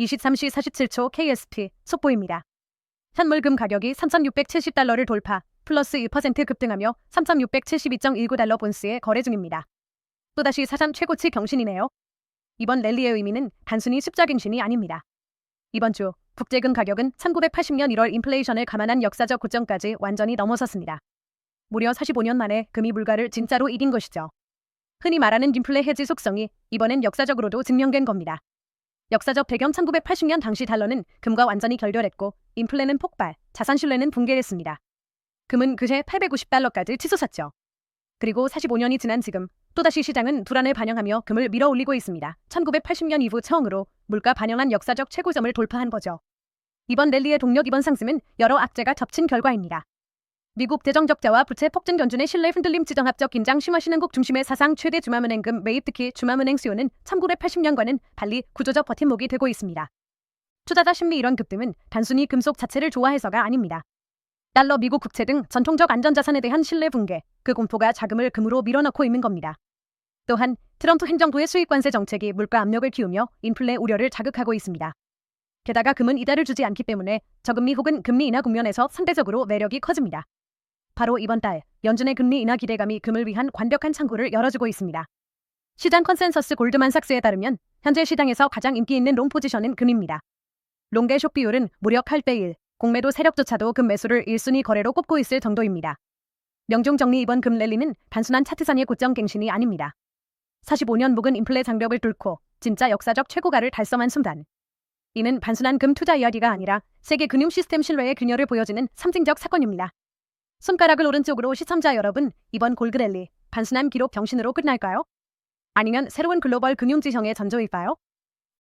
23시 47초 KSP 속보입니다. 현물금 가격이 3,670달러를 돌파, 플러스 1% 급등하며 3,672.19달러 본스에 거래 중입니다. 또다시 사상 최고치 경신이네요. 이번 랠리의 의미는 단순히 숫자 갱신이 아닙니다. 이번 주 국제금 가격은 1980년 1월 인플레이션을 감안한 역사적 고점까지 완전히 넘어섰습니다. 무려 45년 만에 금이 물가를 진짜로 이긴 것이죠. 흔히 말하는 인플레 해지 속성이 이번엔 역사적으로도 증명된 겁니다. 역사적 배경 1980년 당시 달러는 금과 완전히 결렬했고 인플레는 폭발, 자산 신뢰는 붕괴했습니다. 금은 그새 850달러까지 치솟았죠. 그리고 45년이 지난 지금 또다시 시장은 불안을 반영하며 금을 밀어 올리고 있습니다. 1980년 이후 처음으로 물가 반영한 역사적 최고점을 돌파한 거죠. 이번 랠리의 동력 이번 상승은 여러 악재가 겹친 결과입니다. 미국 대정적자와 부채 폭증 연준의 신뢰 흔들림 지정합적 긴장 심화시는 곡 중심의 사상 최대 주마은행금 매입 특히 주마은행 수요는 1980년과는 달리 구조적 버팀목이 되고 있습니다. 투자자 심리 이런 급등은 단순히 금속 자체를 좋아해서가 아닙니다. 달러 미국 국채 등 전통적 안전자산에 대한 신뢰 붕괴, 그 공포가 자금을 금으로 밀어넣고 있는 겁니다. 또한 트럼프 행정부의 수입 관세 정책이 물가 압력을 키우며 인플레 우려를 자극하고 있습니다. 게다가 금은 이달을 주지 않기 때문에 저금리 혹은 금리 인하 국면에서 상대적으로 매력이 커집니다. 바로 이번 달 연준의 금리 인하 기대감이 금을 위한 완벽한 창구를 열어주고 있습니다. 시장 컨센서스 골드만삭스에 따르면 현재 시장에서 가장 인기 있는 롱 포지션은 금입니다. 롱의 숏 비율은 무려 8대 1, 공매도 세력조차도 금 매수를 1순위 거래로 꼽고 있을 정도입니다. 명중 정리 이번 금 랠리는 단순한 차트상의 고점 갱신이 아닙니다. 45년 묵은 인플레 장벽을 뚫고 진짜 역사적 최고가를 달성한 순간. 이는 단순한 금 투자 이야기가 아니라 세계 금융 시스템 신뢰의 균열을 보여주는 상징적 사건입니다. 손가락을 오른쪽으로 시청자 여러분, 이번 골드랠리 단순한 기록 경신으로 끝날까요? 아니면 새로운 글로벌 금융 지형의 전조일까요?